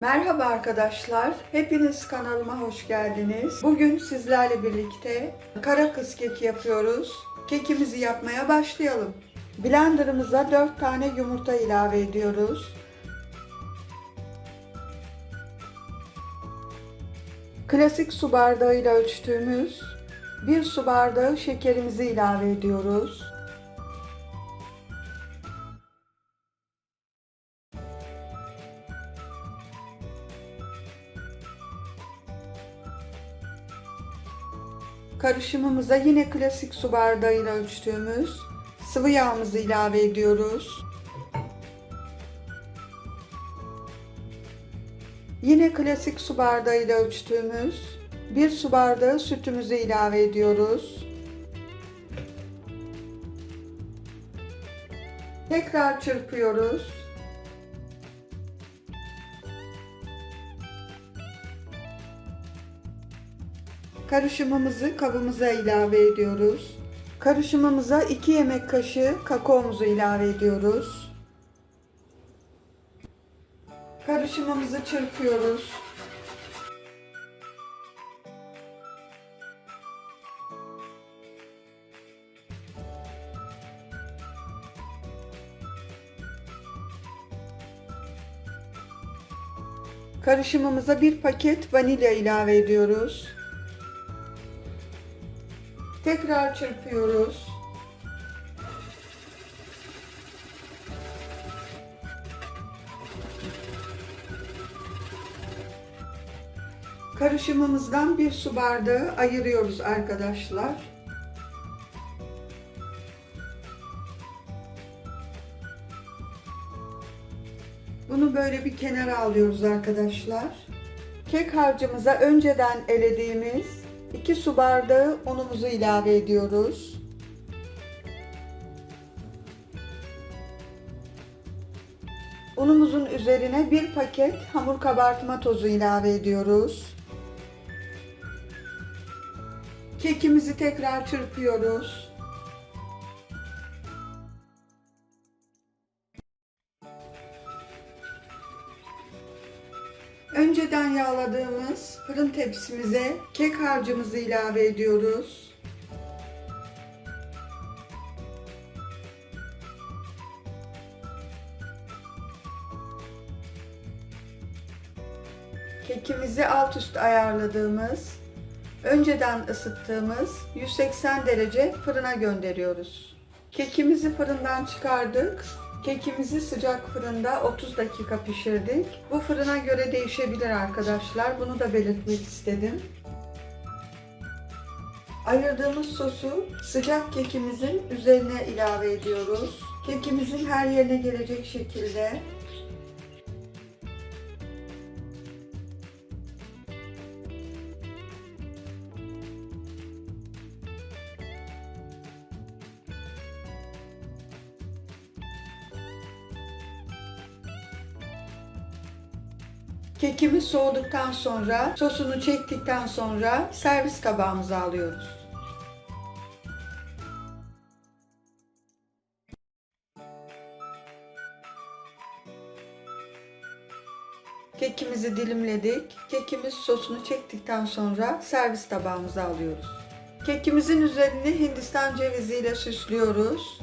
Merhaba arkadaşlar, hepiniz kanalıma hoş geldiniz. Bugün sizlerle birlikte kara kız keki yapıyoruz. Kekimizi yapmaya başlayalım. Blenderımıza 4 tane yumurta ilave ediyoruz. Klasik su bardağıyla ölçtüğümüz 1 su bardağı şekerimizi ilave ediyoruz. Karışımımıza yine klasik su bardağıyla ölçtüğümüz sıvı yağımızı ilave ediyoruz. Yine klasik su bardağıyla ölçtüğümüz bir su bardağı sütümüzü ilave ediyoruz. Tekrar çırpıyoruz. Karışımımızı kabımıza ilave ediyoruz. Karışımımıza 2 yemek kaşığı kakaomuzu ilave ediyoruz. Karışımımızı çırpıyoruz. Karışımımıza bir paket vanilya ilave ediyoruz. Tekrar çırpıyoruz. Karışımımızdan bir su bardağı ayırıyoruz arkadaşlar. Bunu böyle bir kenara alıyoruz arkadaşlar. Kek harcımıza önceden elediğimiz 2 su bardağı unumuzu ilave ediyoruz. Unumuzun üzerine bir paket hamur kabartma tozu ilave ediyoruz. Kekimizi tekrar çırpıyoruz. Önceden yağladığımız fırın tepsimize kek harcımızı ilave ediyoruz. Kekimizi alt üst ayarladığımız, önceden ısıttığımız 180 derece fırına gönderiyoruz. Kekimizi fırından çıkardık. Kekimizi sıcak fırında 30 dakika pişirdik. Bu fırına göre değişebilir arkadaşlar. Bunu da belirtmek istedim. Ayırdığımız sosu sıcak kekimizin üzerine ilave ediyoruz. Kekimizin her yerine gelecek şekilde Kekimiz soğuduktan sonra, sosunu çektikten sonra servis tabağımıza alıyoruz. Kekimizi dilimledik. Kekimiz sosunu çektikten sonra servis tabağımıza alıyoruz. Kekimizin üzerini Hindistan ceviziyle süslüyoruz.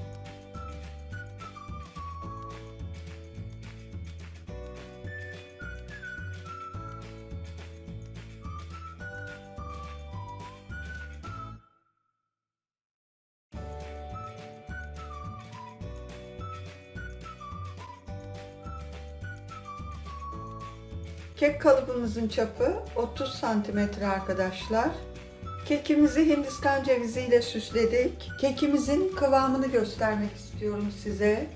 Kek kalıbımızın çapı 30 santimetre arkadaşlar. Kekimizi Hindistan cevizi ile süsledik. Kekimizin kıvamını göstermek istiyorum size.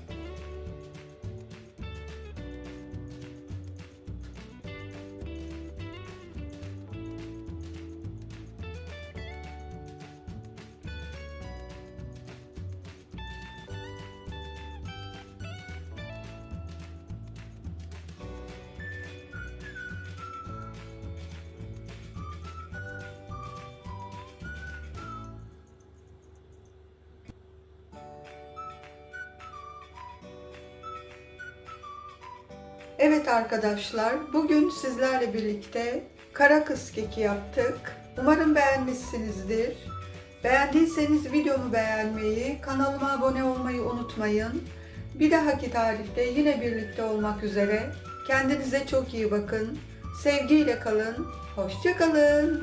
Evet arkadaşlar, bugün sizlerle birlikte kara kız keki yaptık. Umarım beğenmişsinizdir. Beğendiyseniz videomu beğenmeyi, kanalıma abone olmayı unutmayın. Bir dahaki tarifte yine birlikte olmak üzere. Kendinize çok iyi bakın. Sevgiyle kalın. Hoşça kalın.